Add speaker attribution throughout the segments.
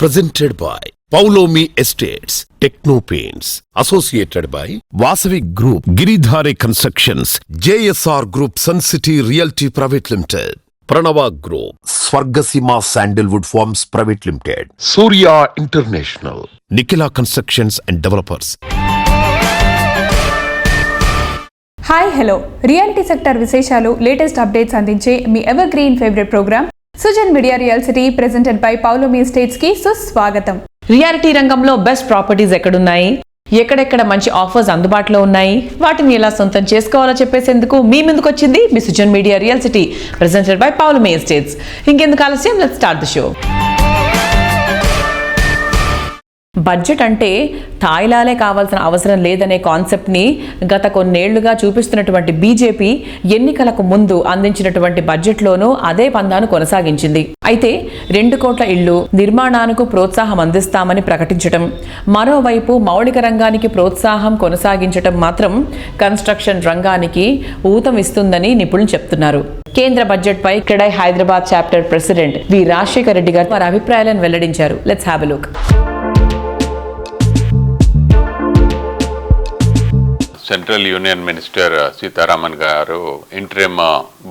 Speaker 1: Presented by Poulomi estates టెక్నోపెయిన్స్ associated by Vasavi group Giridhari constructions JSR group Sun City realty private limited Pranava group Swargaseema sandalwood farms private limited Surya international Nikhila constructions and developers
Speaker 2: hi hello reality sector విశేషాలు latest updates అందించే మీ evergreen favourite program Sujan media reality presented by Poulomi స్టేట్స్కి సుస్వాగతం.
Speaker 3: Reality రంగంలో best properties ఎక్కడున్నాయి? ఎక్కడెక్కడ మంచి offers అందుబాటులో ఉన్నాయి? వాటిని ఎలా సొంతం చేసుకోవాలో చెప్పేసేందుకు మీ ముందుకు వచ్చింది మీ Sujan media real city presented by Poulomi estates ఇంకెందుకు ఆలస్యం? Let start the show budget అంటే తాయిలాలే కావాల్సిన అవసరం లేదనే కాన్సెప్ట్ని గత కొన్నేళ్ళుగా చూపిస్తున్నటువంటి బీజేపీ ఎన్నికలకు ముందు అందించినటువంటి బడ్జెట్లోనూ అదే పందాను కొనసాగించింది. అయితే రెండు కోట్ల ఇళ్ళు నిర్మాణానికి ప్రోత్సాహం అందిస్తామని ప్రకటించటం మరోవైపు మౌలిక రంగానికి ప్రోత్సాహం కొనసాగించటం మాత్రం కన్స్ట్రక్షన్ రంగానికి ఊతం ఇస్తుందని నిపుణులు చెప్తున్నారు. కేంద్ర బడ్జెట్పై CREDAI Hyderabad chapter president V Rajashekhara Reddy garu వారి అభిప్రాయాలను వెల్లడించారు. Let's have look.
Speaker 4: Central union minister Sitharaman garu interim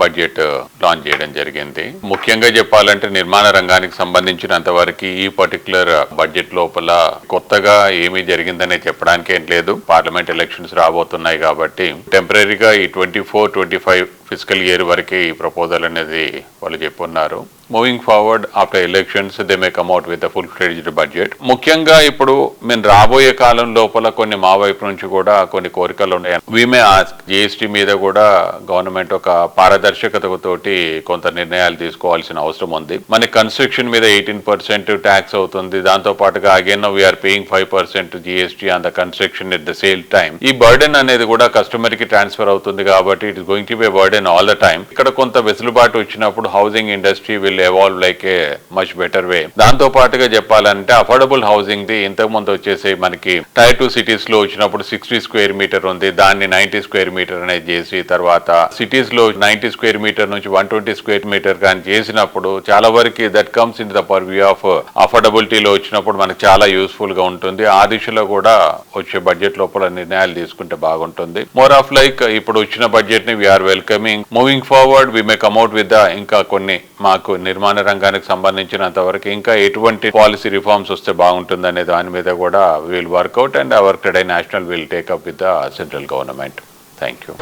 Speaker 4: budget launch చేయడం జరిగింది. ముఖ్యంగా చెప్పాలంటే నిర్మాణ రంగానికి సంబంధించినంత వరకు ఈ పర్టికులర్ బడ్జెట్ లోపల కొత్తగా ఏమీ జరిగిందనే చెప్పడానికి ఏం లేదు. పార్లమెంట్ ఎలక్షన్స్ రాబోతున్నాయి కాబట్టి టెంపరీగా ఈ twenty four twenty five fiscal year వరకే ఈ ప్రపోజల్ అనేది వాళ్ళు చెప్పున్నారు. Moving forward after elections they may come out with full fledged budget ముఖ్యంగా ఇప్పుడు మేము రాబోయే కాలం లోపల కొన్ని మా వైపు నుంచి కూడా కొన్ని కోరికలు ఉన్నాయి వీమే జిఎస్టీ మీద కూడా గవర్నమెంట్ ఒక పారదర్శకతతోటి కొంత నిర్ణయాలు తీసుకోవాల్సిన అవసరం ఉంది మన కన్స్ట్రక్షన్ మీద ఎయిటీన్ పర్సెంట్ ట్యాక్స్ అవుతుంది దాంతో పాటుగా again we are paying five percent GST on the construction at the sale time ఈ బర్డెన్ అనేది కూడా కస్టమర్కి ట్రాన్స్ఫర్ అవుతుంది కాబట్టి it is going to be burden all the time ఇక్కడ కొంత వెసులుబాటు వచ్చినప్పుడు housing industry will evolve like a much better way దాంతో పాటుగా చెప్పాలంటే అఫోర్డబుల్ హౌసింగ్ ది ఇంతకు ముందు వచ్చేసి మనకి టైర్ టూ సిటీస్లో వచ్చినప్పుడు సిక్స్టీ స్క్వేర్ మీటర్ ఉంది. దాన్ని నైన్టీ స్క్వేర్ మీటర్ అనేది చేసి తర్వాత సిటీస్లో నైన్టీ స్క్వేర్ మీటర్ నుంచి వన్ ట్వంటీ స్క్వేర్ మీటర్ కానీ చేసినప్పుడు చాలా వరకు that comes in the purview of అఫోర్డబిలిటీలో వచ్చినప్పుడు మనకు చాలా యూస్ఫుల్గా ఉంటుంది. ఆ దిశలో కూడా వచ్చే బడ్జెట్ లోపల నిర్ణయాలు తీసుకుంటే బాగుంటుంది. మోర్ ఆఫ్ లైక్ ఇప్పుడు వచ్చిన బడ్జెట్ని we are welcoming moving forward we may come out with the ఇంకా కొన్ని మాకు నిర్మాణ రంగానికి సంబంధించినంత వరకు ఇంకా ఎటువంటి పాలసీ రిఫార్మ్స్ వస్తే బాగుంటుందనే దాని మీద కూడా will work out and our CREDAI national will take up with the central government
Speaker 3: thank you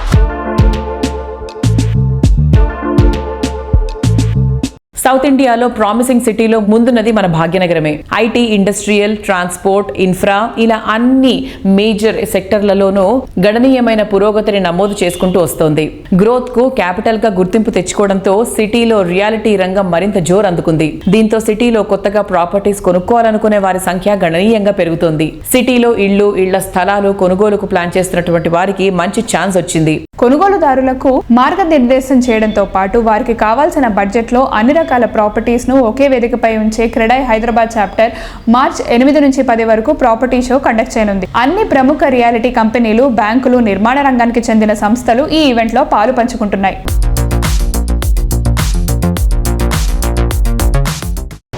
Speaker 3: south ఇండియాలో ప్రామిసింగ్ సిటీలో ముందున్నది మన భాగ్యనగరమే. ఐటీ ఇండస్ట్రియల్ ట్రాన్స్పోర్ట్ ఇన్ఫ్రా ఇలా అన్ని మేజర్ సెక్టర్లలోనూ గణనీయమైన పురోగతిని నమోదు చేసుకుంటూ వస్తోంది. గ్రోత్కు క్యాపిటల్గా గుర్తింపు తెచ్చుకోవడంతో సిటీలో రియాలిటీ రంగం మరింత జోరు అందుకుంది. దీంతో సిటీలో కొత్తగా ప్రాపర్టీస్ కొనుక్కోవాలనుకునే వారి సంఖ్య గణనీయంగా పెరుగుతోంది. సిటీలో ఇళ్ళు ఇళ్ళ స్థలాలు కొనుగోలుకు ప్లాన్ చేస్తున్నటువంటి వారికి మంచి ఛాన్స్ వచ్చింది.
Speaker 2: కొనుగోలుదారులకు మార్గనిర్దేశం చేయడంతో పాటు వారికి కావాల్సిన బడ్జెట్లో అన్ని రకాల ప్రాపర్టీస్ను ఒకే వేదికపై ఉంచే క్రెడై హైదరాబాద్ చాప్టర్ మార్చ్ ఎనిమిది నుంచి పది వరకు ప్రాపర్టీ షో కండక్ట్ చేయనుంది. అన్ని ప్రముఖ రియాలిటీ కంపెనీలు బ్యాంకులు నిర్మాణ రంగానికి చెందిన సంస్థలు ఈ ఈవెంట్లో పాలు పంచుకుంటున్నాయి.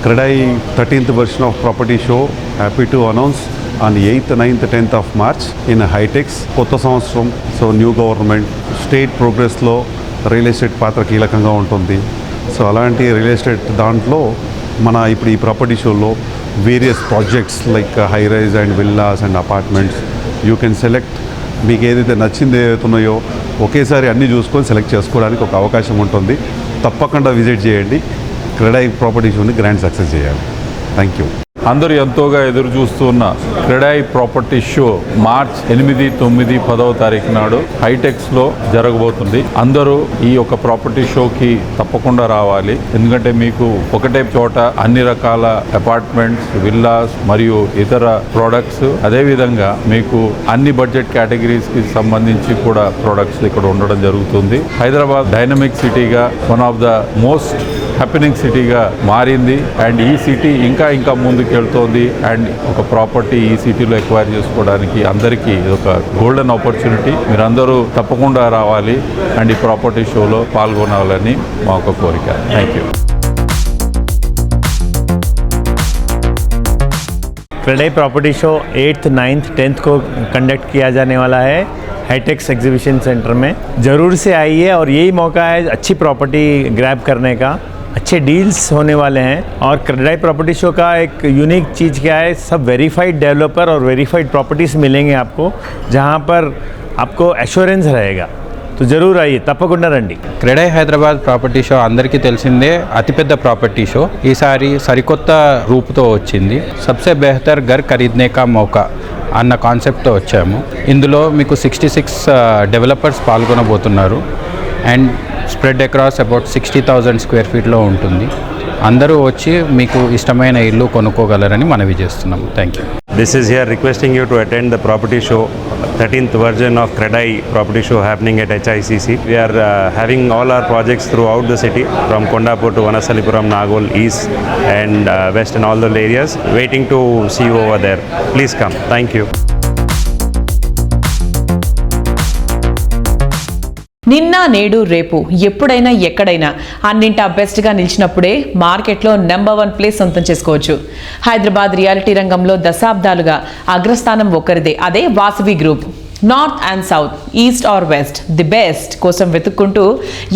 Speaker 5: CREDAI thirteenth version of property show happy to announce. On eighth ninth tenth of March in HITEX కొత్త సంవత్సరం సో న్యూ గవర్నమెంట్ స్టేట్ ప్రోగ్రెస్లో రియల్ ఎస్టేట్ పాత్ర కీలకంగా ఉంటుంది. సో అలాంటి రియల్ ఎస్టేట్ దాంట్లో మన ఇప్పుడు ఈ ప్రాపర్టీ షోలో various projects like high rise and villas and apartments you can select మీకు ఏదైతే నచ్చింది ఏదైతున్నాయో ఒకేసారి అన్నీ చూసుకొని సెలెక్ట్ చేసుకోవడానికి ఒక అవకాశం ఉంటుంది. తప్పకుండా విజిట్ చేయండి. క్రెడై ప్రాపర్టీ షోని గ్రాండ్ సక్సెస్ చేయాలి. థ్యాంక్ యూ
Speaker 6: అందరూ ఎంతోగా ఎదురు చూస్తున్న క్రెడాయి ప్రాపర్టీ షో మార్చ్ ఎనిమిది తొమ్మిది పదవ తారీఖు నాడు హైటెక్స్లో జరగబోతుంది. అందరూ ఈ యొక్క ప్రాపర్టీ షోకి తప్పకుండా రావాలి. ఎందుకంటే మీకు ఒకటే చోట అన్ని రకాల అపార్ట్మెంట్స్ విల్లాస్ మరియు ఇతర ప్రోడక్ట్స్ అదేవిధంగా మీకు అన్ని బడ్జెట్ కేటగిరీస్కి సంబంధించి కూడా ప్రోడక్ట్స్ ఇక్కడ ఉండడం జరుగుతుంది. హైదరాబాద్ డైనమిక్ సిటీగా one of the most happening సిటీగా మారింది అండ్ ఈ సిటీ ఇంకా ఇంకా ముందుకు వెళ్తోంది అండ్ ఒక ప్రాపర్టీ ఈ సిటీలో ఎక్వైర్ చేసుకోవడానికి అందరికీ ఇది ఒక గోల్డెన్ ఆపర్చునిటీ మీరందరూ తప్పకుండా రావాలి అండ్ ఈ ప్రాపర్టీ షోలో పాల్గొనాలని మా ఒక కోరిక thank you
Speaker 7: CREDAI property show eighth ninth tenth को कंडक्ट किया जाने वाला है हाईटेक्स एग्जीबिशन सेंटर में ज़रूर से आइए और यही मौका है अच्छी प्रॉपर्टी ग्रैब करने का अच्छे डील्स होने वाले हैं और क्रेडाई प्रॉपर्टी शो का एक यूनिक चीज़ क्या है सब वेरीफाइड डेवलपर और वेरीफाइड प्रॉपर्टीज़ मिलेंगे आपको जहाँ पर आपको एश्योरेंस रहेगा तो ज़रूर आइए తప్పకుండా రండి
Speaker 8: క్రెడై హైదరాబాద్ ప్రాపర్టీ షో అందరికీ తెలిసిందే అతిపెద్ద ప్రాపర్టీ షో ఈసారి సరికొత్త రూపుతో వచ్చింది సబ్సే బెహతర్ ఘర్ ఖరీద్నే కా మౌకా అన్న కాన్సెప్ట్తో వచ్చాము ఇందులో మీకు sixty six developers పాల్గొనబోతున్నారు and spread across about sixty thousand square ఫీట్లో ఉంటుంది. అందరూ వచ్చి మీకు ఇష్టమైన ఇల్లు కొనుక్కోగలరని మనవి చేస్తున్నాం thank you
Speaker 9: this is we're requesting you to attend the property show thirteenth version of CREDAI property show happening at HICC we are having all our projects throughout the city from Kondapur to Vanasthalipuram Nagole east and west and all those areas waiting to see over there please come thank you
Speaker 3: నిన్న నేడు రేపు ఎప్పుడైనా ఎక్కడైనా. అన్నింటా బెస్ట్గా నిలిచినప్పుడే మార్కెట్లో number one place సొంతం చేసుకోవచ్చు. హైదరాబాద్ రియాలిటీ రంగంలో దశాబ్దాలుగా అగ్రస్థానం ఒక్కరిదే అదే Vasavi group. North and south east or west the best కోసం వెతుక్కుంటూ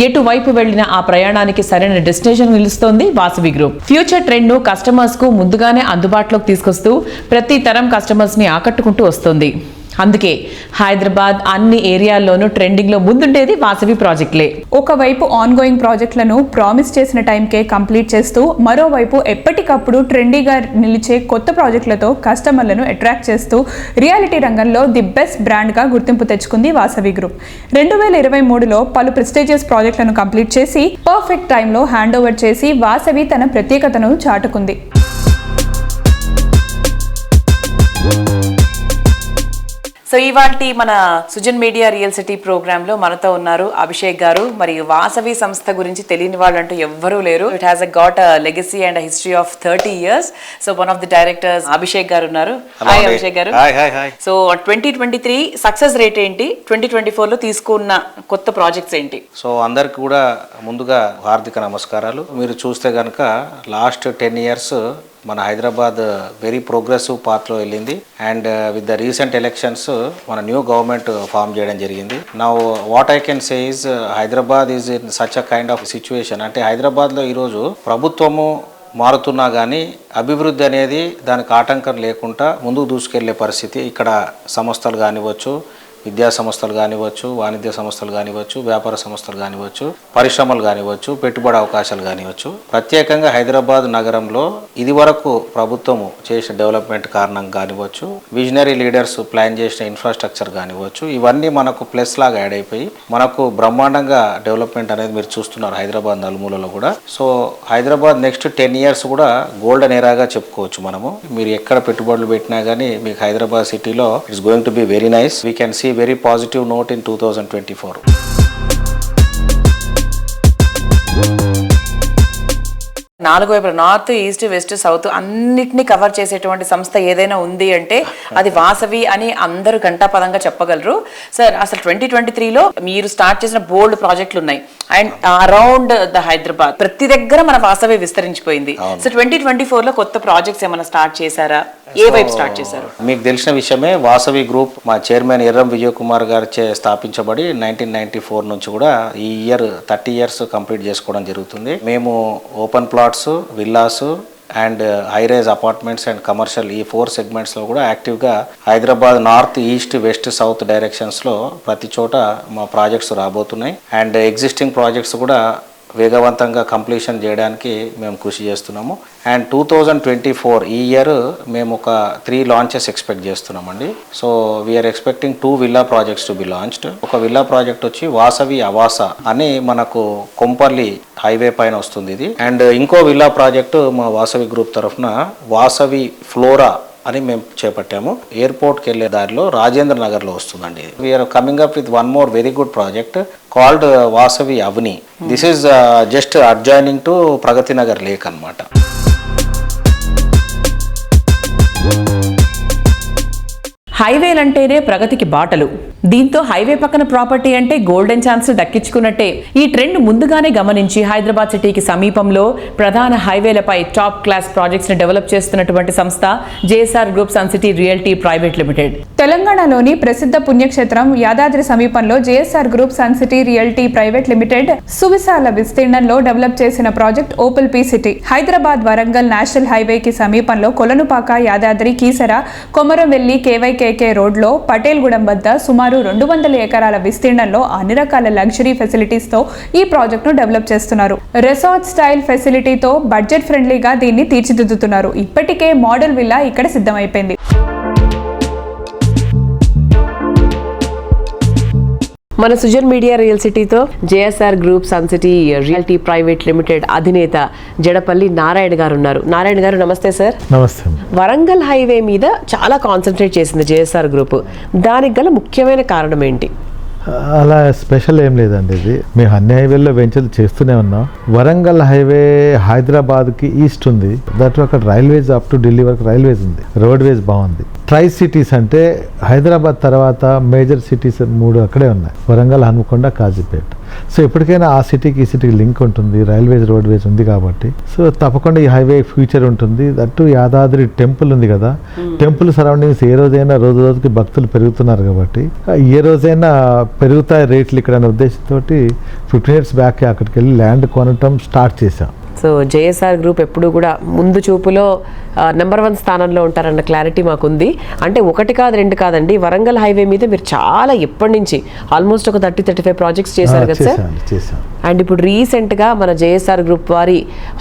Speaker 3: ఎటువైపు వెళ్ళిన ఆ ప్రయాణానికి సరైన డెస్టినేషన్ నిలుస్తోంది వాసవి గ్రూప్. ఫ్యూచర్ ట్రెండ్ను కస్టమర్స్కు ముందుగానే అందుబాటులోకి తీసుకొస్తూ ప్రతి తరం కస్టమర్స్ని ఆకట్టుకుంటూ వస్తుంది. అందుకే హైదరాబాద్ అన్ని ఏరియాల్లోనూ ట్రెండింగ్లో ముందుండేది వాసవి ప్రాజెక్టులే.
Speaker 2: ఒకవైపు ఆన్గోయింగ్ ప్రాజెక్టులను ప్రామిస్ చేసిన టైంకే కంప్లీట్ చేస్తూ మరోవైపు ఎప్పటికప్పుడు ట్రెండీగా నిలిచే కొత్త ప్రాజెక్టులతో కస్టమర్లను అట్రాక్ట్ చేస్తూ రియాలిటీ రంగంలో ది బెస్ట్ బ్రాండ్గా గుర్తింపు తెచ్చుకుంది వాసవి గ్రూప్ రెండు వేల ఇరవై మూడులో పలు ప్రెస్టేజియస్ ప్రాజెక్టులను కంప్లీట్ చేసి పర్ఫెక్ట్ టైంలో హ్యాండ్ ఓవర్ చేసి వాసవి తన ప్రత్యేకతను చాటుకుంది.
Speaker 3: సో ఇవాల్టి మన సుజన్ మీడియా రియల్ సిటీ ప్రోగ్రామ్లో మనతో ఉన్నారు అభిషేక్ గారు. మరియు వాసవి సంస్థ గురించి తెలియని వాళ్ళు అంటూ ఎవ్వరూ లేరు. It has a got a legacy and history of thirty years so one of the directors Abhishek garu ఉన్నారు.
Speaker 10: Hi Abhishek garu.
Speaker 3: So twenty twenty three success rate ఏంటి? ట్వంటీ ట్వంటీ ఫోర్లో తీసుకున్న కొత్త ప్రాజెక్ట్స్ ఏంటి?
Speaker 10: సో అందరికి కూడా ముందుగా హార్దిక నమస్కారాలు. మీరు చూస్తే కనుక లాస్ట్ టెన్ ఇయర్స్ మన హైదరాబాద్ వెరీ ప్రోగ్రెసివ్ పాత్లో వెళ్ళింది. And with the recent elections మన న్యూ గవర్నమెంట్ ఫామ్ చేయడం జరిగింది. నా what I can say is Hyderabad is in such a kind of situation అంటే హైదరాబాద్లో ఈరోజు ప్రభుత్వము మారుతున్నా కానీ అభివృద్ధి అనేది దానికి ఆటంకం లేకుండా ముందుకు దూసుకెళ్ళే పరిస్థితి ఇక్కడ సంస్థలు కానివ్వచ్చు విద్యా సంస్థలు కానివ్వచ్చు వాణిజ్య సంస్థలు కానివ్వచ్చు వ్యాపార సంస్థలు కానివ్వచ్చు పరిశ్రమలు కానివ్వచ్చు పెట్టుబడి అవకాశాలు కానివ్వచ్చు. ప్రత్యేకంగా హైదరాబాద్ నగరంలో ఇది వరకు ప్రభుత్వము చేసిన డెవలప్మెంట్ కారణం కానివ్వచ్చు విజనరీ లీడర్స్ ప్లాన్ చేసిన ఇన్ఫ్రాస్ట్రక్చర్ కానివ్వచ్చు ఇవన్నీ మనకు ప్లస్ లాగా యాడ్ అయిపోయి మనకు బ్రహ్మాండంగా డెవలప్మెంట్ అనేది మీరు చూస్తున్నారు హైదరాబాద్ నలుమూలలో కూడా. So Hyderabad next ten years కూడా గోల్డెన్ ఎరాగా చెప్పుకోవచ్చు మనము. మీరు ఎక్కడ పెట్టుబడులు పెట్టినా కానీ మీకు హైదరాబాద్ సిటీలో it's going to be very nice. We can see very positive note in two thousand twenty four.
Speaker 3: నాలుగు వైపులు నార్త్ ఈస్ట్ వెస్ట్ సౌత్ అన్నిటిని కవర్ చేసేటువంటి సంస్థ ఏదైనా ఉంది అంటే అది వాసవి అని అందరూ ఘంటాపదంగా చెప్పగలరు. సార్ అసలు ట్వంటీ ట్వంటీ త్రీలో మీరు స్టార్ట్ చేసిన బోల్డ్ ప్రాజెక్టులు ఉన్నాయి అండ్ అరౌండ్ ద హైదరాబాద్ ప్రతి దగ్గర మన వాసవి విస్తరించిపోయింది. సో ట్వంటీ ట్వంటీ ఫోర్లో కొత్త ప్రాజెక్ట్స్ ఏమైనా స్టార్ట్ చేశారా? ఏ వైపు స్టార్ట్ చేశారు?
Speaker 10: మీకు తెలిసిన విషయమే వాసవి గ్రూప్ మా చైర్మన్ ఎర్రం విజయ్ కుమార్ గారు చే స్థాపించబడి నైన్టీన్ నైన్టీ ఫోర్ నుంచి కూడా ఈ ఇయర్ థర్టీ ఇయర్స్ కంప్లీట్ చేసుకోవడం జరుగుతుంది. మేము open plots villas and high rise apartments and commercial ఈ ఫోర్ సెగ్మెంట్స్లో కూడా యాక్టివ్గా Hyderabad north east west south డైరెక్షన్స్లో ప్రతి చోట మా ప్రాజెక్ట్స్ రాబోతున్నాయి. అండ్ ఎగ్జిస్టింగ్ ప్రాజెక్ట్స్ కూడా వేగవంతంగా కంప్లీషన్ చేయడానికి మేము కృషి చేస్తున్నాము. And two thousand twenty four ఈ ఇయర్ మేము ఒక త్రీ లాంచెస్ ఎక్స్పెక్ట్ చేస్తున్నామండి. So we are expecting two villa projects to be launched ఒక విల్లా ప్రాజెక్ట్ వచ్చి వాసవి అవాస అని మనకు కొంపల్లి హైవే పైన వస్తుంది ఇది. అండ్ ఇంకో విల్లా ప్రాజెక్టు మా వాసవి గ్రూప్ తరఫున వాసవి ఫ్లోరా అని మేము చేపట్టాము. ఎయిర్పోర్ట్కి వెళ్ళే దారిలో రాజేంద్ర నగర్లో వస్తుందండి. We are coming up with one more very good project called Vasavi Avani this is just adjoining to Pragathi Nagar lake అనమాట
Speaker 3: హైవేలంటేనే ప్రగతికి బాటలు. దీంతో హైవే పక్కన ప్రాపర్టీ అంటే గోల్డెన్ ఛాన్స్ దక్కించుకున్నట్టే ఈ ట్రెండ్ ముందుగానే గమనించి హైదరాబాద్ సిటీకి సమీపంలో ప్రధాన హైవేలపై టాప్ క్లాస్ ప్రాజెక్ట్స్ని డెవలప్ చేస్తున్నటువంటి సంస్థ JSR group sun city realty private limited.
Speaker 2: తెలంగాణలోని ప్రసిద్ధ పుణ్యక్షేత్రం యాదాద్రి సమీపంలో JSR group sun city realty private limited సువిశాల విస్తీర్ణంలో డెవలప్ చేసిన project opal P city. Hyderabad Warangal national హైవేకి సమీపంలో కొలనుపాక యాదాద్రి కీసర కొమరంవెల్లి కేకే రోడ్లో పటేల్గూడెం వద్ద సుమారు రెండు వందల ఎకరాల విస్తీర్ణంలో అన్ని రకాల లగ్జరీ ఫెసిలిటీస్తో ఈ ప్రాజెక్ట్ను డెవలప్ చేస్తున్నారు. రెసార్ట్ స్టైల్ ఫెసిలిటీతో బడ్జెట్ ఫ్రెండ్లీగా దీన్ని తీర్చిదిద్దుతున్నారు. ఇప్పటికే మోడల్ విల్లా ఇక్కడ సిద్ధమైపోయింది.
Speaker 3: మన Sujan media real సిటీతో JSR group sun city realty private limited అధినేత జడపల్లి నారాయణ గారు ఉన్నారు నారాయణ గారు నమస్తే సార్.
Speaker 7: నమస్తే.
Speaker 3: వరంగల్ హైవే మీద చాలా కాన్సన్ట్రేట్ చేసింది జేఎస్ఆర్ గ్రూప్. దానికి గల ముఖ్యమైన కారణం ఏంటి?
Speaker 11: అలా స్పెషల్ ఏం లేదండి ఇది. మేము అన్ని హైవేల్లో వెంచర్లు చేస్తూనే ఉన్నాం. వరంగల్ హైవే హైదరాబాద్కి ఈస్ట్ ఉంది. దట్ అక్కడ రైల్వేస్ అప్ టు ఢిల్లీ వరకు రైల్వేస్ ఉంది. రోడ్వేస్ బాగుంది. ట్రై సిటీస్ అంటే హైదరాబాద్ తర్వాత మేజర్ సిటీస్ మూడు అక్కడే ఉన్నాయి. వరంగల్ హనుమకొండ కాజీపేట. సో ఎప్పటికైనా ఆ సిటీకి ఈ సిటీకి లింక్ ఉంటుంది రైల్వేస్ రోడ్వేస్ ఉంది కాబట్టి. సో తప్పకుండా ఈ హైవే ఫ్యూచర్ ఉంటుంది. దట్టు యాదాద్రి టెంపుల్ ఉంది కదా. టెంపుల్ సరౌండింగ్స్ ఏ రోజైనా రోజు రోజుకి భక్తులు పెరుగుతున్నారు కాబట్టి. ఏ రోజైనా పెరుగుతాయి రేట్లు ఇక్కడ అనే ఉద్దేశంతో ఫిఫ్టీన్ ఇయర్స్ బ్యాక్ అక్కడికి వెళ్ళి ల్యాండ్ కొనటం స్టార్ట్ చేశాం.
Speaker 3: సో జేఎస్ఆర్ గ్రూప్ ఎప్పుడు కూడా ముందు చూపులో నెంబర్ వన్ స్థానంలో ఉంటారన్న క్లారిటీ మాకుంది. అంటే ఒకటి కాదు రెండు కాదండి. వరంగల్ హైవే మీద మీరు చాలా ఎప్పటి నుంచి ఆల్మోస్ట్ ఒక థర్టీ థర్టీ ఫైవ్ ప్రాజెక్ట్స్ చేశారు కదా సార్? అండ్ ఇప్పుడు రీసెంట్గా మన జేఎస్ఆర్ గ్రూప్ వారి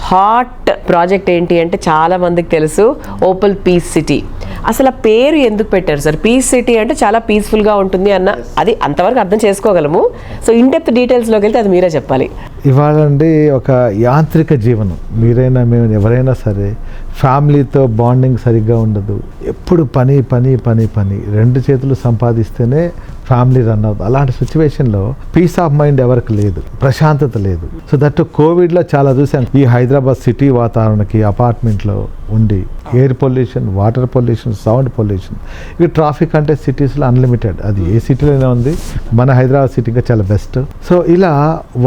Speaker 3: హాట్ ప్రాజెక్ట్ ఏంటి అంటే చాలా మందికి తెలుసు ఓపల్ పీస్ సిటీ అసలు ఆ పేరు ఎందుకు పెట్టారు సార్? పీస్ సిటీ అంటే చాలా పీస్ఫుల్గా ఉంటుంది అన్న అది అంతవరకు అర్థం చేసుకోగలము. సో ఇన్ డెప్త్ డీటెయిల్స్లోకి వెళ్తే అది మీరే చెప్పాలి.
Speaker 11: ఇవాళ అండి ఒక యాంత్రిక జీవనం. మీరైనా మేము ఎవరైనా సరే ఫ్యామిలీతో బాండింగ్ సరిగ్గా ఉండదు. ఎప్పుడు పని పని పని పని. రెండు చేతులు సంపాదిస్తేనే ఫ్యామిలీ రన్ అవుతుంది అలాంటి సిచ్యువేషన్లో పీస్ ఆఫ్ మైండ్ ఎవరికి లేదు ప్రశాంతత లేదు. సో దట్ కోవిడ్లో చాలా చూసాం ఈ హైదరాబాద్ సిటీ వాతావరణకి అపార్ట్మెంట్లో ఉండి air pollution water pollution sound pollution ఇక ట్రాఫిక్ అంటే సిటీస్లో అన్లిమిటెడ్ అది ఏ సిటీలోనే ఉంది. మన హైదరాబాద్ సిటీ ఇంకా చాలా బెస్ట్ సో ఇలా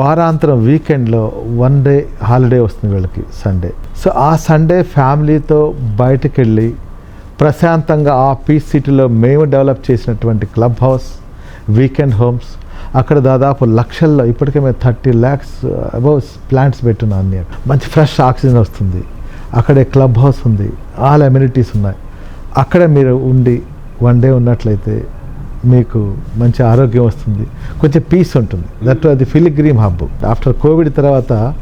Speaker 11: వారాంతరం వీకెండ్లో వన్ డే హాలిడే వస్తుంది వీళ్ళకి సండే సో ఆ సండే ఫ్యామిలీతో బయటకు వెళ్ళి ప్రశాంతంగా ఆ పీస్ సిటీలో మేము డెవలప్ చేసినటువంటి క్లబ్ హౌస్ వీకెండ్ హోమ్స్ అక్కడ దాదాపు లక్షల్లో ఇప్పటికే మేము థర్టీ ల్యాక్స్ అబౌవ్ ప్లాంట్స్ పెట్టున్నాం అన్ని. మంచి ఫ్రెష్ ఆక్సిజన్ వస్తుంది. అక్కడే క్లబ్ హౌస్ ఉంది. ఆల్ అమ్యూనిటీస్ ఉన్నాయి. అక్కడ మీరు ఉండి వన్ డే ఉన్నట్లయితే మీకు మంచి ఆరోగ్యం వస్తుంది. కొంచెం పీస్ ఉంటుంది. దట్ అది ఫిలిగ్రీమ్ హబ్ ఆఫ్టర్ కోవిడ్ తర్వాత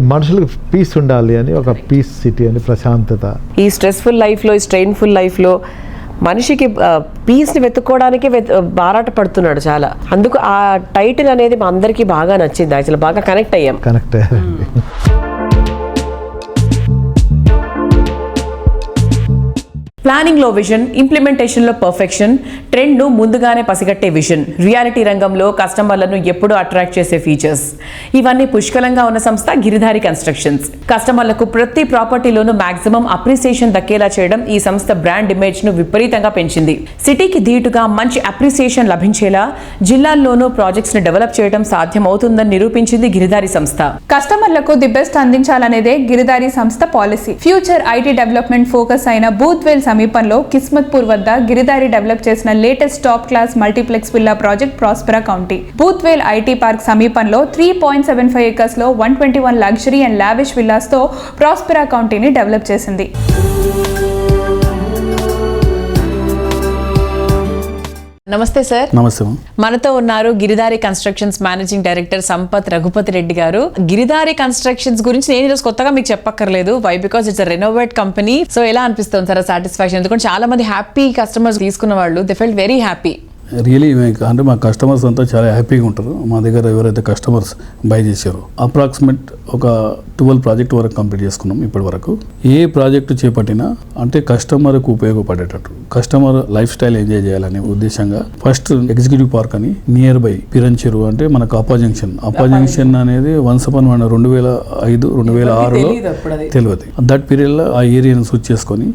Speaker 11: మనుషులకు పీస్ ఉండాలి అని ఒక పీస్ సిటీ అని ప్రశాంతత.
Speaker 3: ఈ స్ట్రెస్ఫుల్ లైఫ్లో ఈ స్ట్రెయిన్ఫుల్ లైఫ్లో మనిషికి పీస్ని వెతుక్కోవడానికి వెత్ బారాట పడుతున్నాడు చాలా. అందుకు ఆ టైటిల్ అనేది మా అందరికీ బాగా నచ్చింది. యాక్చువల్ బాగా కనెక్ట్ అయ్యాం.
Speaker 11: కనెక్ట్ అయ్యారండి.
Speaker 3: ప్లానింగ్లో విజన్ ఇంప్లిమెంటేషన్లో పర్ఫెక్షన్ ట్రెండ్ను ముందుగానే పసిగట్టే విజన్ రియాలిటీ రంగంలో కస్టమర్లను ఎప్పుడూ అట్రాక్ట్ చేసే ఫీచర్స్ ఇవన్నీ పుష్కలంగా ఉన్న సంస్థ గిరిధారి కన్స్ట్రక్షన్స్ కస్టమర్లకు ప్రతి ప్రాపర్టీలోనూ మాక్సిమం అప్రిసియేషన్ దక్కేలా చేయడం ఈ సంస్థ బ్రాండ్ ఇమేజ్ను విపరీతంగా పెంచింది. సిటీకి ధీటుగా మంచి అప్రిసియేషన్ లభించేలా జిల్లాల్లోనూ ప్రాజెక్ట్స్ని డెవలప్ చేయడం సాధ్యమవుతుందని నిరూపించింది గిరిధారి సంస్థ.
Speaker 2: కస్టమర్లకు ది బెస్ట్ అందించాలనేదే గిరిదారి సంస్థ policy future IT development focus అయిన బూత్వేల్ సమీపంలో కిస్మత్పూర్ వద్ద గిరిదారి డెవలప్ చేసిన latest top class multiplex villa project prospera county. Budvel IT park సమీపంలో three point seven five ఏకర్స్లో one twenty one luxury and lavish విల్లాస్తో prospera కౌంటీని డెవలప్ చేసింది.
Speaker 3: నమస్తే సార్.
Speaker 12: నమస్తే
Speaker 3: మనతో ఉన్నారు Giridhari constructions managing director Sampath Raghupathi Reddy garu. Giridhari constructions గురించి నేను ఈరోజు కొత్తగా మీకు చెప్పక్కర్లేదు. Why because it's renovate company so ఎలా అనిపిస్తుంది సార్ సాటిస్ఫాక్షన్ ఎందుకంటే చాలా మంది హ్యాపీ కస్టమర్స్ తీసుకున్న వాళ్ళు they felt very happy
Speaker 12: really అంటే మా కస్టమర్స్ అంతా చాలా హ్యాపీగా ఉంటారు. మా దగ్గర ఎవరైతే కస్టమర్స్ బై చేశారో అప్రాక్సిమేట్ ఒక ట్వెల్వ్ ప్రాజెక్ట్ వరకు కంప్లీట్ చేసుకున్నాం ఇప్పటి వరకు. ఏ ప్రాజెక్టు చేపట్టినా అంటే కస్టమర్కు ఉపయోగపడేటట్టు కస్టమర్ లైఫ్ స్టైల్ ఎంజాయ్ చేయాలనే ఉద్దేశంగా ఫస్ట్ ఎగ్జిక్యూటివ్ పార్క్ అని నియర్ బై పిరంచెరు అంటే మనకు అప్పా జంక్షన్ అప్పా జంక్షన్ అనేది వన్స్ అపాన్ మన రెండు వేల ఐదు రెండు వేల ఆరులో తెలియదు దట్ పీరియడ్లో ఆ ఏరియాను స్విచ్ చేసుకొని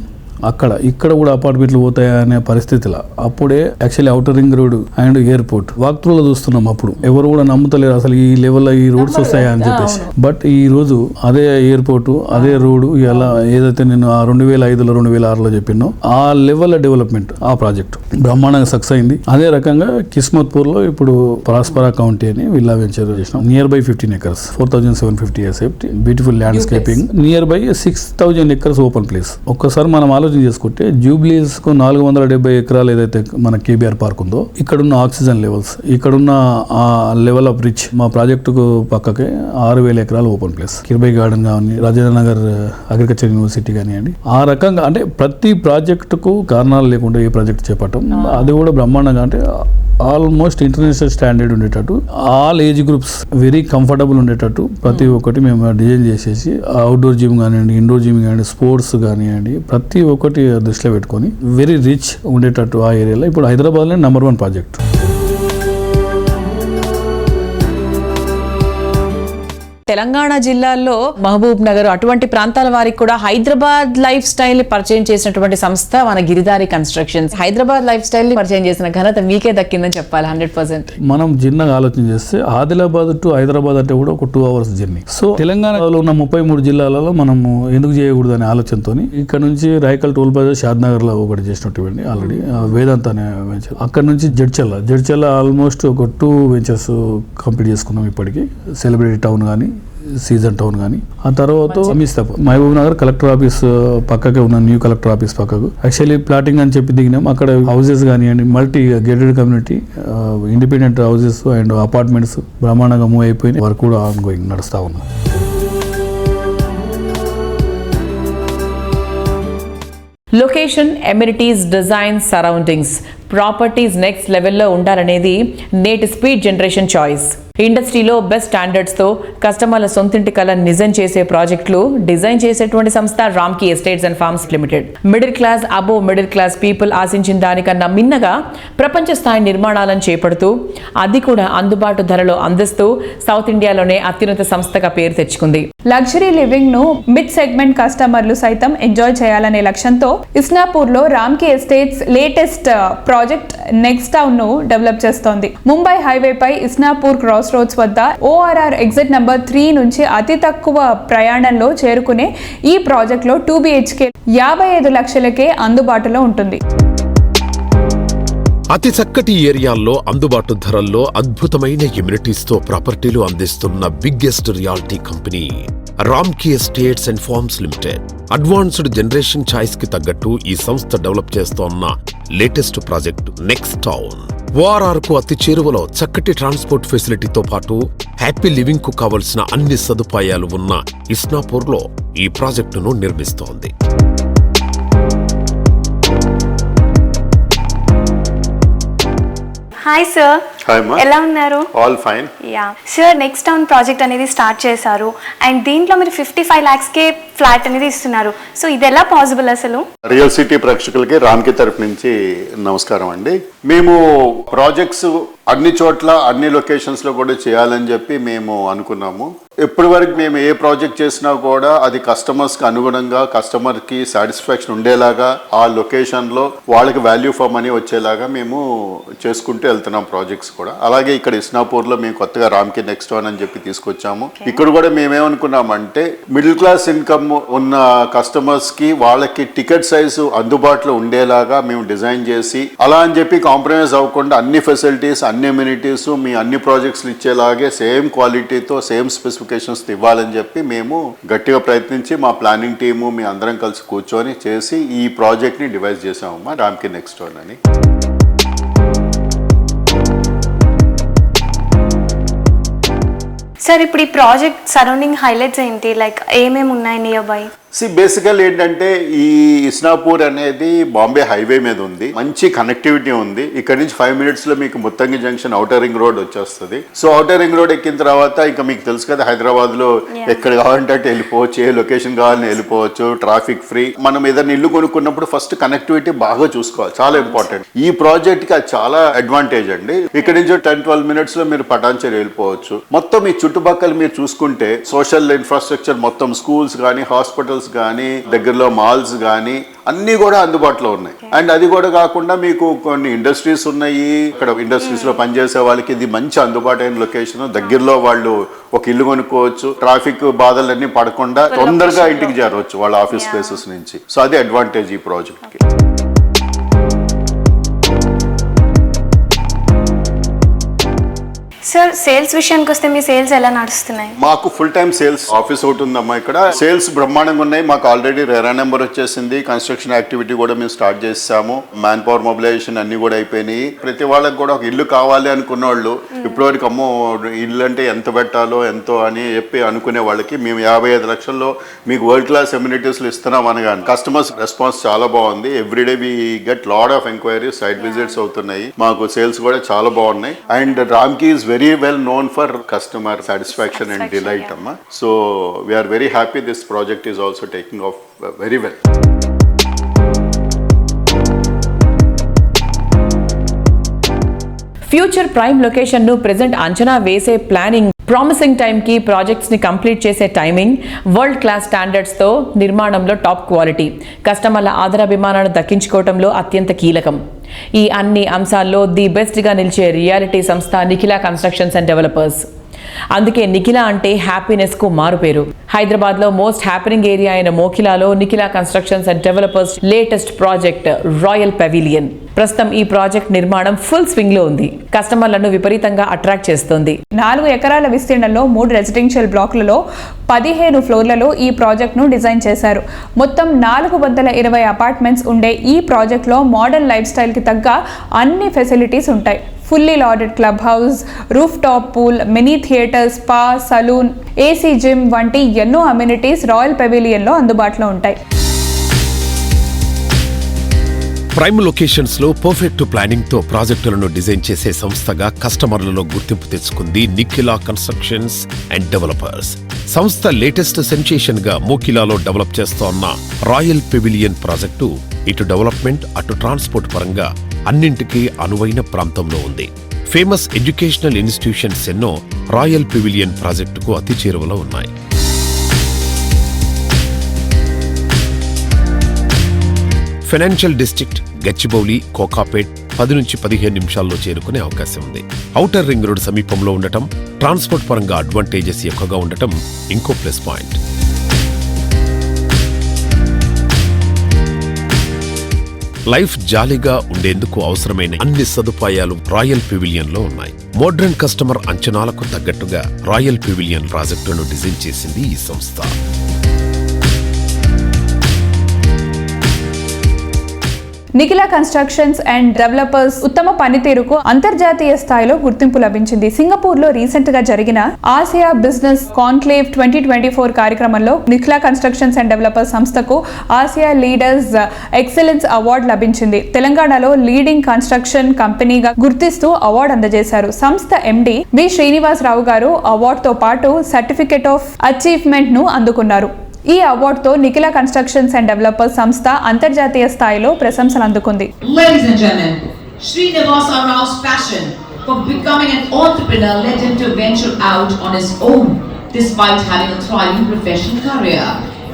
Speaker 12: అక్కడ ఇక్కడ కూడా అపార్ట్మెంట్లు పోతాయా అనే పరిస్థితిలో. అప్పుడే actually outer ring road and airport. Walk త్రూలో చూస్తున్నాం అప్పుడు. ఎవరు కూడా నమ్ముతలేరు అసలు ఈ లెవెల్లో ఈ రోడ్స్ వస్తాయా అని చెప్పేసి. బట్ ఈ రోజు అదే ఎయిర్పోర్ట్ అదే రోడ్డు ఇలా ఏదైతే నేను ఆ రెండు వేల ఐదులో రెండు వేల ఆరులో చెప్పినో ఆ లెవెల్ డెవలప్మెంట్ ఆ ప్రాజెక్ట్ బ్రహ్మాండంగా సక్సెస్ అయింది. అదే రకంగా కిస్మత్పూర్లో ఇప్పుడు పరాస్పరా కౌంటీ అని విల్లా వెంచర్ చేసినాం. Near by fifteen acres four thousand seven fifty except beautiful landscaping near by six thousand acres open place ఒక్కసారి మనం ఆలోచన చేసుకుంటే జూబ్లీస్కు నాలుగు వందల డెబ్బై ఎకరాలు ఏదైతే మన కేబీఆర్ పార్క్ ఉందో ఇక్కడున్న ఆక్సిజన్ లెవెల్స్ ఇక్కడున్న ఆ లెవెల్ ఆఫ్ రిచ్ మా ప్రాజెక్టుకు పక్కకే ఆరు వేల ఎకరాలు ఓపెన్ ప్లేస్ కిర్బై గార్డెన్ కానీ రాజేంద్ర నగర్ అగ్రికల్చర్ యూనివర్సిటీ కానివ్వండి ఆ రకంగా అంటే ప్రతి ప్రాజెక్టుకు కారణాలు లేకుండా ఈ ప్రాజెక్ట్ చేపట్టం. అది కూడా బ్రహ్మాండంగా అంటే ఆల్మోస్ట్ ఇంటర్నేషనల్ స్టాండర్డ్ ఉండేటట్టు all age groups very comfortable ఉండేటట్టు ప్రతి ఒక్కటి మేము డిజైన్ చేసేసి అవుట్డోర్ జిమ్ కానివ్వండి ఇండోర్ జిమ్ కానివ్వండి స్పోర్ట్స్ కానివ్వండి ప్రతి ఒకటి దృష్టిలో పెట్టుకొని వెరీ రిచ్ ఉండేటట్టు ఆ ఏరియాలో. ఇప్పుడు హైదరాబాద్లోనే నెంబర్ వన్ ప్రాజెక్ట్
Speaker 3: తెలంగాణ జిల్లాల్లో మహబూబ్ నగర్ అటువంటి ప్రాంతాల వారికి కూడా హైదరాబాద్ లైఫ్ స్టైల్ని పరిచయం చేసినటువంటి సంస్థ మన గిరిదారి కన్స్ట్రక్షన్స్. హైదరాబాద్ లైఫ్ స్టైల్ని పరిచయం చేసిన ఘనత మీకే దక్కిందని చెప్పాలి హండ్రెడ్ పర్సెంట్.
Speaker 12: మనం చిన్నగా ఆలోచన చేస్తే ఆదిలాబాద్ టు హైదరాబాద్ అంటే కూడా ఒక టూ అవర్స్ జర్నీ సో తెలంగాణలో ఉన్న ముప్పై మూడు జిల్లాలలో మనము ఎందుకు చేయకూడదు అనే ఆలోచనతో ఇక్కడ నుంచి రాయకల్ టోల్ ప్లాజా షాద్నగర్లో ఒకటి చేసినటువంటి ఆల్రెడీ వేదాంత అనే వెంచర్ అక్కడ నుంచి జడ్చల్ల. జడ్చల్ల ఆల్మోస్ట్ ఒక టూ వెంచర్స్ కంప్లీట్ చేసుకున్నాం ఇప్పటికి. సెలబ్రిటీ టౌన్ కానీ సీజన్ టౌన్ కానీ. ఆ తర్వాత సమీస్తాపు మహబూబ్ నగర్ కలెక్టర్ ఆఫీస్ పక్కకే ఉన్న న్యూ కలెక్టర్ ఆఫీస్ పక్కకు. యాక్చువల్లీ ప్లాటింగ్ అని చెప్పి దిగినాం. అక్కడ హౌసెస్ కానివ్వండి multi gated community independent houses and apartments బ్రహ్మాండంగా మూవ్ అయిపోయినాయి. వర్క్ కూడా ఆన్ గోయింగ్ నడుస్తా ఉన్నాయి
Speaker 3: location amenities design surroundings properties next లెవెల్లో ఉండాలనేది నేటి స్పీడ్ జనరేషన్ చాయిస్ ఇండస్ట్రీలో బెస్ట్ స్టాండర్డ్స్తో కస్టమర్ల సొంతింటి కళ నిజం చేసే ప్రాజెక్టులు డిజైన్ చేసేటువంటి సంస్థ Ramky estates and farms limited. Middle class above middle class people ఆశించిన దానికన్నా మిన్నగా ప్రపంచ స్థాయి నిర్మాణాలను చేపడుతూ అది కూడా అందుబాటు ధరలో అందిస్తూ సౌత్ ఇండియాలోనే అత్యున్నత సంస్థగా పేరు తెచ్చుకుంది.
Speaker 2: లగ్జరీ లివింగ్ను మిడ్ సెగ్మెంట్ కస్టమర్లు సైతం ఎంజాయ్ చేయాలనే లక్ష్యంతో ఇస్నాపూర్లో Ramky estates latest project next టౌన్ను develop చేస్తోంది. ముంబై హైవే పై ఇస్నాపూర్ క్రాస్ రోడ్స్ వద్ద ఓఆర్ఆర్ ఎగ్జిట్ నెంబర్ త్రీ నుంచి అతి తక్కువ ప్రయాణంలో చేరుకునే ఈ ప్రాజెక్ట్లో టూ బిహెచ్కే యాభై ఐదు లక్షలకే అందుబాటులో ఉంటుంది.
Speaker 1: అతి చక్కటి ఏరియాల్లో అందుబాటు ధరల్లో అద్భుతమైన ఇమ్యూనిటీస్తో ప్రాపర్టీలు అందిస్తున్న biggest reality company Ramky estates and farms limited advanced generation ఛాయిస్కి తగ్గట్టు ఈ సంస్థ డెవలప్ చేస్తోన్న లేటెస్ట్ ప్రాజెక్ట్ నెక్స్ట్ టౌన్ ఓఆర్ఆర్కు అతి చేరువలో చక్కటి ట్రాన్స్పోర్ట్ ఫెసిలిటీతో పాటు హ్యాపీ లివింగ్కు కావలసిన అన్ని సదుపాయాలు ఉన్న ఇస్నాపూర్లో ఈ ప్రాజెక్టును నిర్మిస్తోంది.
Speaker 13: హాయ్ సార్ ఎలా ఉన్నారు?
Speaker 14: All fine
Speaker 13: ya sir next town project అనేది స్టార్ట్ చేశారు. అండ్ దీంట్లో మీరు ఫిఫ్టీ ఫైవ్ ల్యాక్స్కే ఫ్లాట్ అనేది ఇస్తున్నారు. సో ఇది ఎలా పాసిబుల్ అసలు?
Speaker 14: రియల్ సిటీ ప్రేక్షకులకి రామ్కి తరఫు నుంచి నమస్కారం అండి. మేము ప్రాజెక్ట్స్ అన్ని చోట్ల అన్ని లొకేషన్స్లో కూడా చేయాలని చెప్పి మేము అనుకున్నాము. ఇప్పటి వరకు మేము ఏ ప్రాజెక్ట్ చేసినా కూడా అది కస్టమర్స్కి అనుగుణంగా కస్టమర్కి సాటిస్ఫాక్షన్ ఉండేలాగా ఆ లొకేషన్లో వాళ్ళకి వాల్యూ ఫర్ మనీ వచ్చేలాగా మేము చేసుకుంటూ వెళ్తున్నాం ప్రాజెక్ట్స్ కూడా. అలాగే ఇక్కడ ఇస్నాపూర్లో మేము కొత్తగా రామ్కి నెక్స్ట్ వన్ అని చెప్పి తీసుకొచ్చాము. ఇక్కడ కూడా మేమేమనుకున్నామంటే మిడిల్ క్లాస్ ఇన్కమ్ ఉన్న కస్టమర్స్కి వాళ్ళకి టికెట్ సైజు అందుబాటులో ఉండేలాగా మేము డిజైన్ చేసి అలా అని చెప్పి కాంప్రమైజ్ అవ్వకుండా అన్ని ఫెసిలిటీస్ అన్ని అమ్యూనిటీస్ మీ అన్ని ప్రాజెక్ట్స్ ఇచ్చేలాగే సేమ్ క్వాలిటీతో సేమ్ స్పెసిఫికేషన్స్ ఇవ్వాలని చెప్పి మేము గట్టిగా ప్రయత్నించి మా ప్లానింగ్ టీము మీ అందరం కలిసి కూర్చొని చేసి ఈ ప్రాజెక్ట్ని డివైస్ చేసామమ్మా రామ్కి నెక్స్ట్ వన్ అని.
Speaker 13: సార్ ఇప్పుడు ఈ ప్రాజెక్ట్ సరౌండింగ్ హైలైట్స్ ఏంటి? లైక్ ఏమేమి ఉన్నాయి నియర్ బై
Speaker 14: సి బేసికల్ ఏంటంటే ఈ ఇస్నాపూర్ అనేది బాంబే హైవే మీద ఉంది. మంచి కనెక్టివిటీ ఉంది. ఇక్కడ నుంచి ఫైవ్ మినిట్స్లో మీకు Muthangi junction outer ring road వచ్చేస్తుంది. సో అవుటర్ రింగ్ రోడ్ ఎక్కిన తర్వాత ఇంకా మీకు తెలుసు కదా హైదరాబాద్లో ఎక్కడ కావాలంటే అటు వెళ్ళిపోవచ్చు ఏ లొకేషన్ కావాలని వెళ్ళిపోవచ్చు ట్రాఫిక్ ఫ్రీ మనం ఏదైనా ఇల్లు కొనుక్కున్నప్పుడు ఫస్ట్ కనెక్టివిటీ బాగా చూసుకోవాలి. చాలా ఇంపార్టెంట్ ఈ ప్రాజెక్ట్కి అది చాలా అడ్వాంటేజ్ అండి. ఇక్కడ నుంచి టెన్ ట్వెల్వ్ మినిట్స్లో మీరు పటాన్చేరి వెళ్ళిపోవచ్చు. మొత్తం ఈ చుట్టుపక్కల మీరు చూసుకుంటే సోషల్ ఇన్ఫ్రాస్ట్రక్చర్ మొత్తం స్కూల్స్ కానీ హాస్పిటల్స్ కానీ దగ్గరలో మాల్స్ కానీ అన్నీ కూడా అందుబాటులో ఉన్నాయి. అండ్ అది కూడా కాకుండా మీకు కొన్ని ఇండస్ట్రీస్ ఉన్నాయి. ఇక్కడ ఇండస్ట్రీస్లో పనిచేసే వాళ్ళకి ఇది మంచి అందుబాటైన లొకేషన్. దగ్గరలో వాళ్ళు ఒక ఇల్లు కొనుక్కోవచ్చు. ట్రాఫిక్ బాధలన్నీ పడకుండా తొందరగా ఇంటికి చేరవచ్చు వాళ్ళ ఆఫీస్ స్పేసెస్ నుంచి. సో అది అడ్వాంటేజ్ ఈ ప్రాజెక్ట్
Speaker 13: సార్ సేల్స్ విషయానికి వస్తే మీ సేల్స్ ఎలా నడుస్తున్నాయి?
Speaker 14: మాకు ఫుల్ టైం సేల్స్ ఆఫీస్ ఒకటి ఉందమ్మా ఇక్కడ. సేల్స్ బ్రహ్మాండంగా ఉన్నాయి. మాకు ఆల్రెడీ రెరా నెంబర్ వచ్చేసింది. కన్స్ట్రక్షన్ యాక్టివిటీ కూడా మేము స్టార్ట్ చేసాము. మ్యాన్ పవర్ మొబిలైజేషన్ అన్ని కూడా అయిపోయినాయి. ప్రతి వాళ్ళకి కూడా ఒక ఇల్లు కావాలి అనుకున్న వాళ్ళు ఇప్పటివరకు అమ్మో ఇల్లు అంటే ఎంత పెట్టాలో ఎంతో అని చెప్పి అనుకునే వాళ్ళకి మేము యాభై ఐదు లక్షల్లో మీకు వరల్డ్ క్లాస్ ఎమ్యూనిటీస్లు ఇస్తున్నాం అనగానే కస్టమర్స్ రెస్పాన్స్ చాలా బాగుంది. Everyday we get lot of enquiries site visits అవుతున్నాయి. మాకు సేల్స్ కూడా చాలా బాగున్నాయి. And Ramky is very well known for customer satisfaction and delight అమ్మా. So we are very happy this project is also taking off very
Speaker 3: well future prime లొకేషన్ను present అంచనా వేసే planning promising టైంకి ప్రాజెక్ట్స్ని కంప్లీట్ చేసే timing world class స్టాండర్డ్స్తో నిర్మాణంలో top quality. కస్టమర్ల ఆదరాభిమానాలను దక్కించుకోవడంలో అత్యంత కీలకం. ఈ అన్ని అంశాల్లో ది బెస్ట్గా నిలిచే రియాలిటీ సంస్థ నిఖిలా కన్స్ట్రక్షన్స్ అండ్ డెవలపర్స్. అందుకే నిఖిల అంటే హ్యాపీనెస్కు మారుపేరు హైదరాబాద్లో మోస్ట్ హ్యాపెనింగ్ ఏరియా అయిన మోఖిలాలో Nikhila constructions and developers latest project royal pavilion ప్రస్తుతం ఈ ప్రాజెక్ట్ నిర్మాణం ఫుల్ స్వింగ్లో ఉంది. కస్టమర్లను విపరీతంగా అట్రాక్ట్ చేస్తోంది.
Speaker 2: నాలుగు ఎకరాల విస్తీర్ణంలో మూడు రెసిడెన్షియల్ బ్లాక్లలో పదిహేను ఫ్లోర్లలో ఈ ప్రాజెక్ట్ను డిజైన్ చేశారు. మొత్తం నాలుగు వందల ఇరవై అపార్ట్మెంట్స్ ఉండే ఈ ప్రాజెక్ట్లో మోడర్న్ లైఫ్ స్టైల్కి తగ్గ అన్ని ఫెసిలిటీస్ ఉంటాయి. Fully loaded club house roof top pool mini theatre spa salon AC gym వంటి ఎన్నో అమ్యూనిటీస్ రాయల్ పెవిలియన్లో అందుబాటులో ఉంటాయి.
Speaker 1: ప్రైమ్ లొకేషన్స్లో పర్ఫెక్ట్ ప్లానింగ్తో ప్రాజెక్టులను డిజైన్ చేసే సంస్థగా కస్టమర్లలో గుర్తింపు తెచ్చుకుంది నిఖిలా కన్స్ట్రక్షన్స్ అండ్ డెవలపర్స్ సంస్థ లేటెస్ట్ సెన్సేషన్గా మోకిలాలో డెవలప్ చేస్తోన్న రాయల్ పెవిలియన్ ప్రాజెక్టు ఇటు డెవలప్మెంట్ అటు ట్రాన్స్పోర్ట్ పరంగా అన్నింటికీ అనువైన ప్రాంతంలో ఉంది. ఫేమస్ ఎడ్యుకేషనల్ ఇన్స్టిట్యూషన్స్ ఎన్నో రాయల్ పివిలియన్ ప్రాజెక్టుకు అతి చేరువలో ఉన్నాయి. ఫైనాన్షియల్ డిస్ట్రిక్ట్ గచ్చిబౌలి కోకాపేట్ పది నుంచి పదిహేను నిమిషాల్లో చేరుకునే అవకాశం ఉంది. ఔటర్ రింగ్ రోడ్ సమీపంలో ఉండటం ట్రాన్స్పోర్ట్ పరంగా అడ్వాంటేజెస్ ఎక్కువగా ఉండటం ఇంకో ప్లస్ పాయింట్. లైఫ్ జాలీగా ఉండేందుకు అవసరమైన అన్ని సదుపాయాలు రాయల్ పివిలియన్లో ఉన్నాయి. మోడ్రన్ కస్టమర్ అంచనాలకు తగ్గట్టుగా రాయల్ పివిలియన్ ప్రాజెక్టును డిజైన్ చేసింది ఈ సంస్థ.
Speaker 2: నిఖిలా కన్స్ట్రక్షన్స్ అండ్ డెవలపర్స్ ఉత్తమ పనితీరుకు అంతర్జాతీయ స్థాయిలో గుర్తింపు లభించింది. సింగపూర్లో రీసెంట్గా జరిగిన Asia business conclave twenty twenty four కార్యక్రమంలో నిఖిలా కన్స్ట్రక్షన్స్ అండ్ డెవలపర్స్ సంస్థకు ఆసియా లీడర్స్ ఎక్సలెన్స్ అవార్డు లభించింది. తెలంగాణలో లీడింగ్ కన్స్ట్రక్షన్ కంపెనీగా గుర్తిస్తూ అవార్డు అందజేశారు. సంస్థ ఎండి బి శ్రీనివాసరావు గారు అవార్డుతో పాటు సర్టిఫికేట్ ఆఫ్ అచీవ్మెంట్ను అందుకున్నారు. ఈ అవార్డుతో నిఖిల కన్స్ట్రక్షన్స్ అండ్ డెవలపర్స్ సంస్థ అంతర్జాతీయ స్థాయిలో ప్రశంసలు అందుకుంది
Speaker 15: for becoming an entrepreneur led him to venture out on his own despite having a thriving professional career.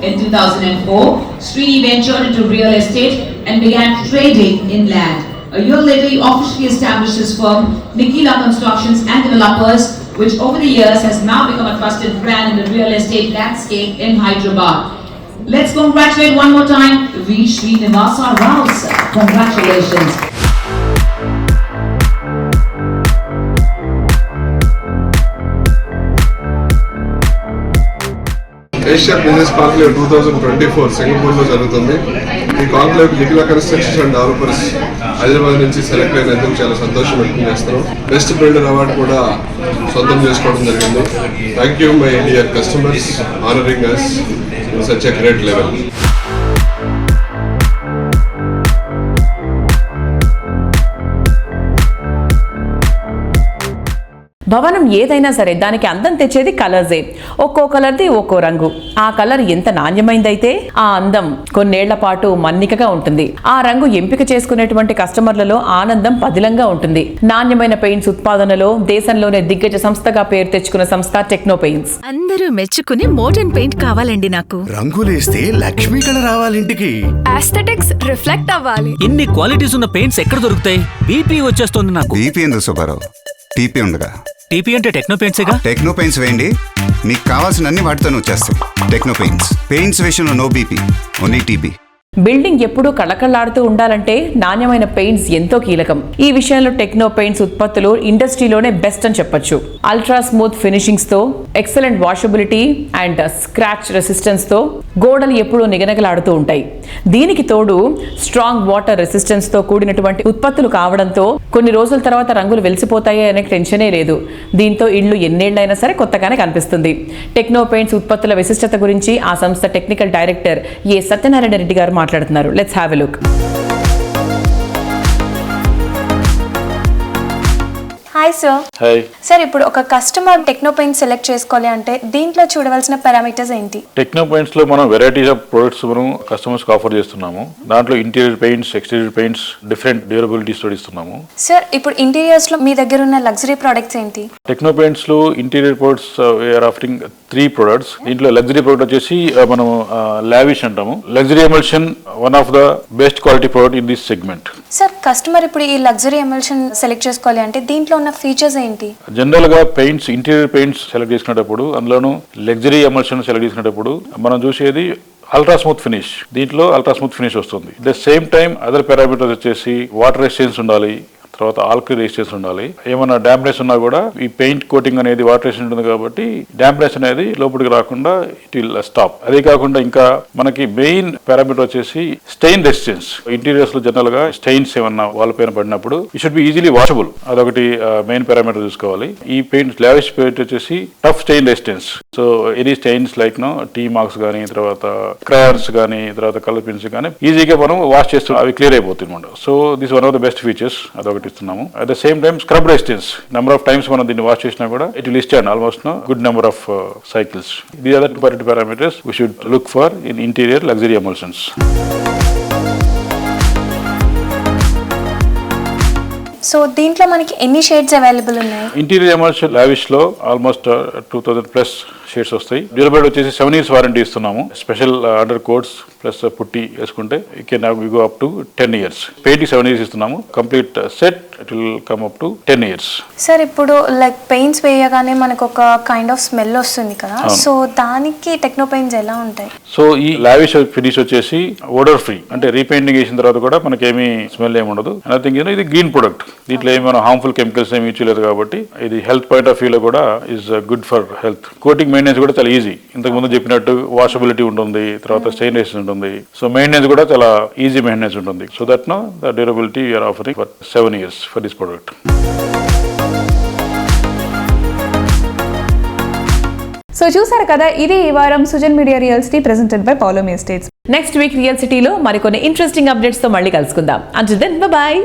Speaker 15: In 2004, Srini ventured into real estate and began trading in land. A year later, he officially established his firm, Nikila Constructions and Developers, which over the years has now become a trusted brand in the real estate landscape in Hyderabad. Let's congratulate one more time V. Srinivasa Rao, sir. Congratulations.
Speaker 16: Asia business conclave two thousand twenty four సింగపూర్లో జరుగుతుంది ఈ conclave లిటిల్ constructions and developers Hyderabad నుంచి select అయినందుకు చాలా సంతోషం వ్యక్తం చేస్తాను బెస్ట్ బిల్డర్ అవార్డు కూడా సొంతం చేసుకోవడం జరిగింది. Thank you my dear customers honoring us such a great level
Speaker 3: భవనం ఏదైనా సరే దానికి అందం తెచ్చేది కలర్సే. ఒక్కో కలర్ది ఒక్కో రంగు. ఆ కలర్ ఎంత నాణ్యమైందైతే ఆ అందం కొన్నేళ్ళ పాటు మన్నికగా ఉంటుంది. ఆ రంగు ఎంపిక చేసుకునేటువంటి కస్టమర్లలో ఆనందం పదిలంగా ఉంటుంది. నాణ్యమైన పెయింట్స్ ఉత్పాదనలో దేశంలోనే దిగ్గజ సంస్థగా పేరు తెచ్చుకున్న సంస్థ టెక్నో పెయింట్స్.
Speaker 17: అందరూ మెచ్చుకునే మోడర్న్ పెయింట్ కావాలండి నాకు.
Speaker 18: రంగులేస్తే లక్ష్మీ కళ రావాలింటికి.
Speaker 17: ఆస్థెటిక్స్ రిఫ్లెక్ట్ అవ్వాలి.
Speaker 18: ఇన్ని క్వాలిటీస్ ఉన్న పెయింట్స్ ఎక్కడ దొరుకుతాయి? బీపీ వచ్చేస్తుంది నాకు.
Speaker 19: బీపీ ఎందుకు సుబ్బారావు? టీపీ ఉండగా
Speaker 18: టీపీ అంటే టెక్నో పెయింట్సేగా
Speaker 19: టెక్నో పెయింట్స్ వేయండి. మీకు కావాల్సిన అన్ని వాటితోనే వచ్చేస్తాయి. Techno paints. పెయింట్స్ విషయంలో no BP only TP
Speaker 3: building ఎప్పుడూ కళకళలాడుతూ ఉండాలంటే నాణ్యమైన పెయింట్స్ ఎంతో కీలకం. ఈ విషయంలో టెక్నో పెయింట్స్ ఉత్పత్తులు ఇండస్ట్రీలోనే బెస్ట్ అని చెప్పొచ్చు. అల్ట్రా స్మూత్ ఫినిషింగ్స్తో ఎక్సలెంట్ వాషబిలిటీ అండ్ స్క్రాచ్ రెసిస్టెన్స్తో గోడలు ఎప్పుడూ నిగనగలాడుతూ ఉంటాయి. దీనికి తోడు స్ట్రాంగ్ వాటర్ రెసిస్టెన్స్తో కూడినటువంటి ఉత్పత్తులు కావడంతో కొన్ని రోజుల తర్వాత రంగులు వెలిసిపోతాయి అనే టెన్షనే లేదు. దీంతో ఇళ్ళు ఎన్నేళ్ళైనా సరే కొత్తగానే కనిపిస్తుంది. టెక్నో పెయింట్స్ ఉత్పత్తుల విశిష్టత గురించి ఆ సంస్థ technical director A Satyanarayana Reddy garu మాట్లాడుతున్నారు. Let's have a look
Speaker 13: hi sir
Speaker 20: hi
Speaker 13: sir ఇప్పుడు ఒక కస్టమర్ టెక్నో పెయింట్ సెలెక్ట్ చేసుకోవాలి అంటే దీంట్లో చూడవలసిన పారామీటర్స్ ఏంటి?
Speaker 20: టెక్నో పెయింట్స్లో మనం వెరైటీస్ ఆఫ్ ప్రొడక్ట్స్ మనం కస్టమర్స్కి ఆఫర్ చేస్తున్నాము. దాంట్లో interior paints exterior paints different డ్యూరబిలిటీస్తో ఇస్తున్నాము.
Speaker 13: సార్ ఇప్పుడు ఇంటీరియర్స్లో మీ దగ్గర ఉన్న లగ్జరీ ప్రోడక్ట్స్ ఏంటి?
Speaker 20: Techno పెయింట్స్లో interior products are offering three products దీంట్లో లగ్జరీ ప్రొడక్ట్ వచ్చేసి మనం లావిష్ అంటాము. Luxury emulsion one of the best quality product in this segment
Speaker 13: sir customer ఇప్పుడు ఈ లగ్జరీ ఎమల్షన్ సెలెక్ట్ చేసుకోవాలి అంటే దీంట్లో ఉన్న ఫీచర్స్ ఏంటి?
Speaker 20: జనరల్గా పెయింట్స్ ఇంటీరియర్ పెయింట్స్ సెలెక్ట్ చేసుకునేటప్పుడు అందులోను లగ్జరీ ఎమల్షన్ సెలెక్ట్ చేసుకునేటప్పుడు మనం చూసేది అల్ట్రా స్మూత్ ఫినిష్ దీంట్లో అల్ట్రా స్మూత్ ఫినిష్ వస్తుంది. The same time other parameters వచ్చేసి వాటర్ రెసిస్టెన్స్ ఉండాలి. తర్వాత ఆల్కలీ రెసిస్టెన్స్ ఉండాలి. ఏమైనా డాంప్నెస్ ఉన్నా కూడా ఈ పెయింట్ కోటింగ్ అనేది వాటర్ రెసిస్టెంట్ ఉంటుంది కాబట్టి డాంప్నెస్ అనేది లోపలికి రాకుండా ఇట్ విల్ స్టాప్. అదే కాకుండా ఇంకా మనకి మెయిన్ పారామీటర్ వచ్చేసి స్టెయిన్ రెసిస్టెన్స్. ఇంటీరియర్స్లో జనరల్గా స్టెయిన్స్ ఏమన్నా వాళ్ళ పైన పడినప్పుడు it should be easily washable. అదొకటి మెయిన్ పారామీటర్ చూసుకోవాలి. ఈ పెయింట్ లావిష్ పెయింట్ వచ్చేసి tough stain resistance. So any stains like no tea marks కానీ తర్వాత క్రయాన్స్ కానీ తర్వాత కలర్ పెన్స్ కానీ ఈజీగా మనం వాష్ చేస్తాం అవి క్లియర్ అయిపోతుంది so this one of the best features. అదొకటి. ఇస్తున్నాము at the same time scrub resistance number of times మనం దీన్ని వాష్ చేసినా కూడా it will stand almost good number of cycles the other important parameters we should look for in interior luxury emulsions
Speaker 13: so దీంట్లో మనకి ఎన్ని shades available ఉన్నాయి?
Speaker 20: Interior emulsion లావిష్లో almost two thousand plus shades వస్తాయి. Durability వచ్చేసి seven years warranty ఇస్తున్నాము. Special under coats plus putty వేసుకుంటే can go up to ten years paint seven years ఇస్తున్నాము. Complete set it will come up to ten years
Speaker 13: sir ఇప్పుడు like paints వేయగానే మనకు ఒక kind of smell వస్తుంది కదా. So దానికి టెక్నో పెయింట్స్ ఎలా ఉంటాయి?
Speaker 20: సో ఈ లావిష్ ఫినిష్ వచ్చేసి ఓడర్ ఫ్రీ అంటే రీపెయింటింగ్ చేసిన తర్వాత కూడా మనకేమీ స్మెల్ ఏమి ఉండదు. నథింగ్ ఇది గ్రీన్ ప్రొడక్ట్ దీంట్లో ఏమైనా హార్మ్ఫుల్ కెమికల్స్ ఏమి ఇచ్చలేదు కాబట్టి ఇది హెల్త్ పాయింట్ ఆఫ్ వ్యూ లో కూడా is good for health coating maintenance కూడా చాలా ఈజీ ఇంతకు ముందు చెప్పినట్టు వాషబిలిటీ ఉంటుంది తర్వాత స్టెయిన్ ఉంటుంది సో మెయింటెనెన్స్ కూడా చాలా ఈజీ మెయింటెనెన్స్ ఉంటుంది. So that no the durability you are offering for seven years for this
Speaker 2: product so చూసారు కదా ఇది ఈ వారం Sujan media real city presented by Paulomi
Speaker 3: estates next week real సిటీలో మరికొన్ని ఇంట్రెస్టింగ్ అప్డేట్స్తో మళ్ళీ కలుసుకుందాం. అంటే దెన్ బాయ్